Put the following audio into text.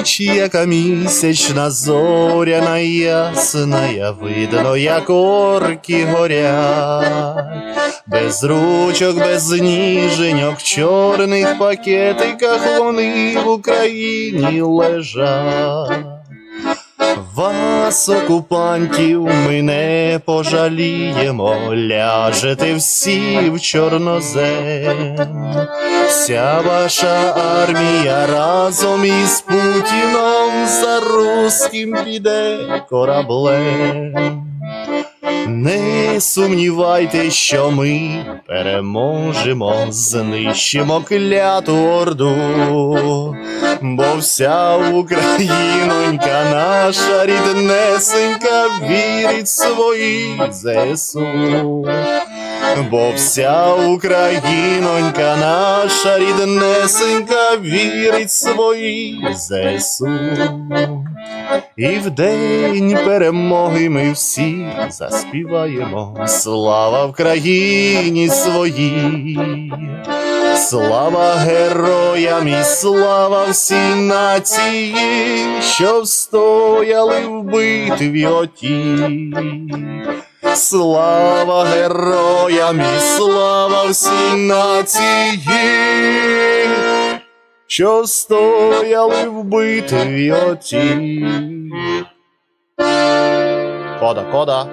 Ніч, яка місячна, зоряна ясна, видно, як орки горять, без ручок, без ніженьок, чорних пакетиках вони в Україні лежать. Вас, окупантів, ми не пожаліємо, ляжете всі в чорнозем. Вся ваша армія разом із Путіном за руським піде кораблем. Не сумнівайте, що ми переможемо, знищимо кляту орду, бо вся Українонька наша ріднесенька вірить в свої ЗСУ. Бо вся Українонька наша ріднесенька вірить в свої ЗСУ. І в день перемоги ми всі заспіваємо Слава Україні своїй, слава героям і слава всій нації, що встояли в битві отій. Слава героям і слава всій нації, що стояли в битві оті. Кода, кода.